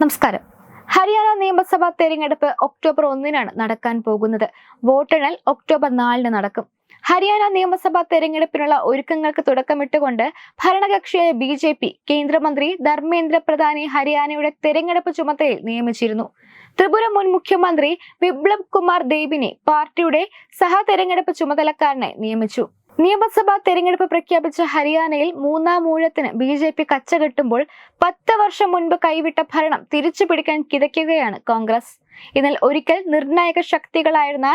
നമസ്കാരം. ഹരിയാന നിയമസഭാ തെരഞ്ഞെടുപ്പ് ഒക്ടോബർ ഒന്നിനാണ് നടക്കാൻ പോകുന്നത്. വോട്ടെണ്ണൽ ഒക്ടോബർ നാലിന് നടക്കും. ഹരിയാന നിയമസഭാ തെരഞ്ഞെടുപ്പിനുള്ള ഒരുക്കങ്ങൾക്ക് തുടക്കമിട്ടുകൊണ്ട് ഭരണകക്ഷിയായ ബി ജെ പി കേന്ദ്രമന്ത്രി ധർമ്മേന്ദ്ര പ്രധാനെ ഹരിയാനയുടെ തെരഞ്ഞെടുപ്പ് ചുമതലയിൽ നിയമിച്ചിരുന്നു. ത്രിപുര മുൻ മുഖ്യമന്ത്രി വിപ്ലബ് കുമാർ ദേബിനെ പാർട്ടിയുടെ സഹ തെരഞ്ഞെടുപ്പ് ചുമതലക്കാരനായി നിയമിച്ചു. നിയമസഭാ തെരഞ്ഞെടുപ്പ് പ്രഖ്യാപിച്ച ഹരിയാനയിൽ മൂന്നാം ഊഴത്തിന് ബി ജെ പി കച്ചകെട്ടുമ്പോൾ പത്ത് വർഷം മുൻപ് കൈവിട്ട ഭരണം തിരിച്ചു പിടിക്കാൻ കിതയ്ക്കുകയാണ് കോൺഗ്രസ്. എന്നാൽ ഒരിക്കൽ നിർണായക ശക്തികളായിരുന്ന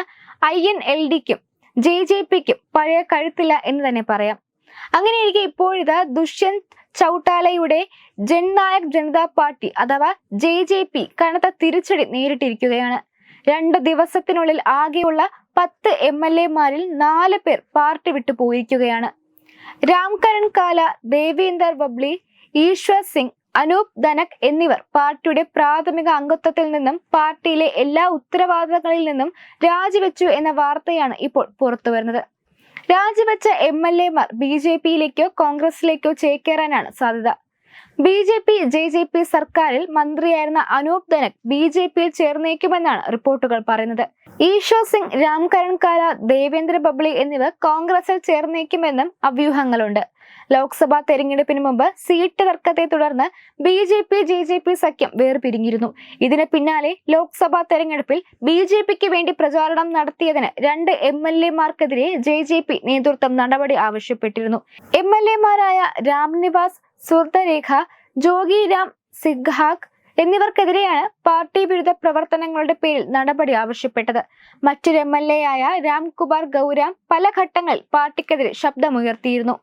ഐ എൻ എൽ ഡിക്കും ജെ ജെ പിക്കും പഴയ കഴുത്തില്ല എന്ന് തന്നെ പറയാം. അങ്ങനെയിരിക്കെ ഇപ്പോഴിതാ ദുഷ്യന്ത് ചൗട്ടാലയുടെ ജൻനായക് ജനതാ പാർട്ടി അഥവാ ജെ ജെ പി കനത്ത തിരിച്ചടി നേരിട്ടിരിക്കുകയാണ്. രണ്ട് ദിവസത്തിനുള്ളിൽ ആകെയുള്ള പത്ത് എം എൽ എമാരിൽ നാല് പേർ പാർട്ടി വിട്ടു പോയിരിക്കുകയാണ്. രാംകരൺ കാല ദേവീന്ദർ ബബ്ലി ഈശ്വർ സിംഗ് അനൂപ് ധനക് എന്നിവർ പാർട്ടിയുടെ പ്രാഥമിക അംഗത്വത്തിൽ നിന്നും പാർട്ടിയിലെ എല്ലാ ഉത്തരവാദിത്തങ്ങളിൽ നിന്നും രാജിവെച്ചു എന്ന വാർത്തയാണ് ഇപ്പോൾ പുറത്തുവരുന്നത് രാജിവെച്ച എം എൽ എമാർ ബി ജെ പിയിലേക്കോ കോൺഗ്രസിലേക്കോ ചേക്കേറാനാണ് സാധ്യത. B J P J J P സർക്കാരിൽ മന്ത്രിയായിരുന്ന അനൂപ് ധനക് ബി ജെ പിയിൽ ചേർന്നേക്കുമെന്നാണ് റിപ്പോർട്ടുകൾ പറയുന്നത്. ഈശോ സിംഗ് രാംകരൺ കാല ദേവേന്ദ്ര ബബ്ലി എന്നിവർ കോൺഗ്രസിൽ ചേർന്നേക്കുമെന്നും അഭ്യൂഹങ്ങളുണ്ട്. ലോക്സഭാ തെരഞ്ഞെടുപ്പിന് മുമ്പ് സീറ്റ് തർക്കത്തെ തുടർന്ന് B J P J J P സഖ്യം വേർപിരിഞ്ഞിരുന്നു. ഇതിന് പിന്നാലെ ലോക്സഭാ തെരഞ്ഞെടുപ്പിൽ ബി ജെ പിക്ക് വേണ്ടി പ്രചാരണം നടത്തിയതിന് രണ്ട് എം എൽ എമാർക്കെതിരെ ജെ ജെ പി നേതൃത്വം നടപടി ആവശ്യപ്പെട്ടിരുന്നു. എം എൽ എമാരായ രാംനിവാസ് സുർദരേഖ ജോഗിരാം സിഗ്ഹാഗ് എന്നിവർക്കെതിരെയാണ് പാർട്ടി വിരുദ്ധ പ്രവർത്തനങ്ങളുടെ പേരിൽ നടപടി ആവശ്യപ്പെട്ടത്. മറ്റൊരു എം എൽ എ ആയ രാംകുമാർ ഗൗരാം പല ഘട്ടങ്ങളിൽ പാർട്ടിക്കെതിരെ ശബ്ദമുയർത്തിയിരുന്നു.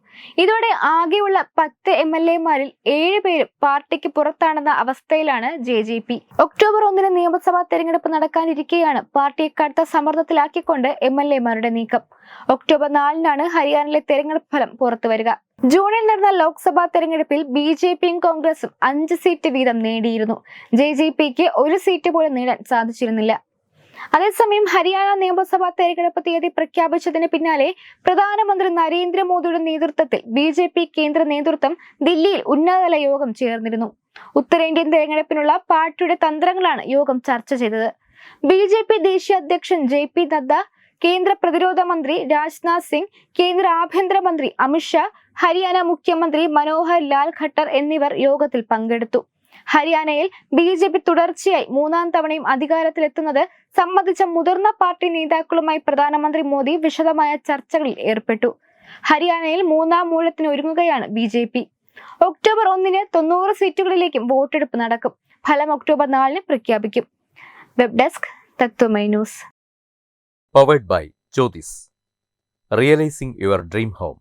ഇതോടെ ആകെയുള്ള പത്ത് എം എൽ എമാരിൽ ഏഴുപേരും പാർട്ടിക്ക് പുറത്താണെന്ന അവസ്ഥയിലാണ് ജെ ജെ പി. ഒക്ടോബർ ഒന്നിന് നിയമസഭാ തെരഞ്ഞെടുപ്പ് നടക്കാനിരിക്കെയാണ് പാർട്ടിയെ കടുത്ത സമ്മർദ്ദത്തിലാക്കിക്കൊണ്ട് എം എൽ എമാരുടെ നീക്കം. ഒക്ടോബർ നാലിനാണ് ഹരിയാനയിലെ തെരഞ്ഞെടുപ്പ് ഫലം പുറത്തുവരിക. ജൂണിൽ നടന്ന ലോക്സഭാ തെരഞ്ഞെടുപ്പിൽ ബി ജെ പിയും കോൺഗ്രസും അഞ്ച് സീറ്റ് വീതം നേടിയിരുന്നു. ജെ ജെ പിക്ക് ഒരു സീറ്റ് പോലും നേടാൻ സാധിച്ചിരുന്നില്ല. അതേസമയം ഹരിയാന നിയമസഭാ തെരഞ്ഞെടുപ്പ് തീയതി പ്രഖ്യാപിച്ചതിന് പിന്നാലെ പ്രധാനമന്ത്രി നരേന്ദ്രമോദിയുടെ നേതൃത്വത്തിൽ ബി ജെ പി കേന്ദ്ര നേതൃത്വം ദില്ലിയിൽ ഉന്നതതല യോഗം ചേർന്നിരുന്നു. ഉത്തരേന്ത്യൻ തെരഞ്ഞെടുപ്പിനുള്ള പാർട്ടിയുടെ തന്ത്രങ്ങളാണ് യോഗം ചർച്ച ചെയ്തത്. ബി ജെ പി ദേശീയ അധ്യക്ഷൻ ജെ പി നദ്ദ കേന്ദ്ര പ്രതിരോധ മന്ത്രി രാജ്നാഥ് സിംഗ് കേന്ദ്ര ആഭ്യന്തരമന്ത്രി അമിത്ഷാ ഹരിയാന മുഖ്യമന്ത്രി മനോഹർ ലാൽ ഖട്ടർ എന്നിവർ യോഗത്തിൽ പങ്കെടുത്തു. ഹരിയാനയിൽ ബി ജെ പി തുടർച്ചയായി മൂന്നാം തവണയും അധികാരത്തിലെത്തുന്നത് സംബന്ധിച്ച മുതിർന്ന പാർട്ടി നേതാക്കളുമായി പ്രധാനമന്ത്രി മോദി വിശദമായ ചർച്ചകളിൽ ഏർപ്പെട്ടു. ഹരിയാനയിൽ മൂന്നാം മൂഴത്തിന് ഒരുങ്ങുകയാണ് ബി ജെ പി. ഒക്ടോബർ ഒന്നിന് തൊണ്ണൂറ് സീറ്റുകളിലേക്കും വോട്ടെടുപ്പ് നടക്കും. ഫലം ഒക്ടോബർ നാലിന് പ്രഖ്യാപിക്കും. Web desk Tatwamayi news. Powered by Jyothis realising your dream home.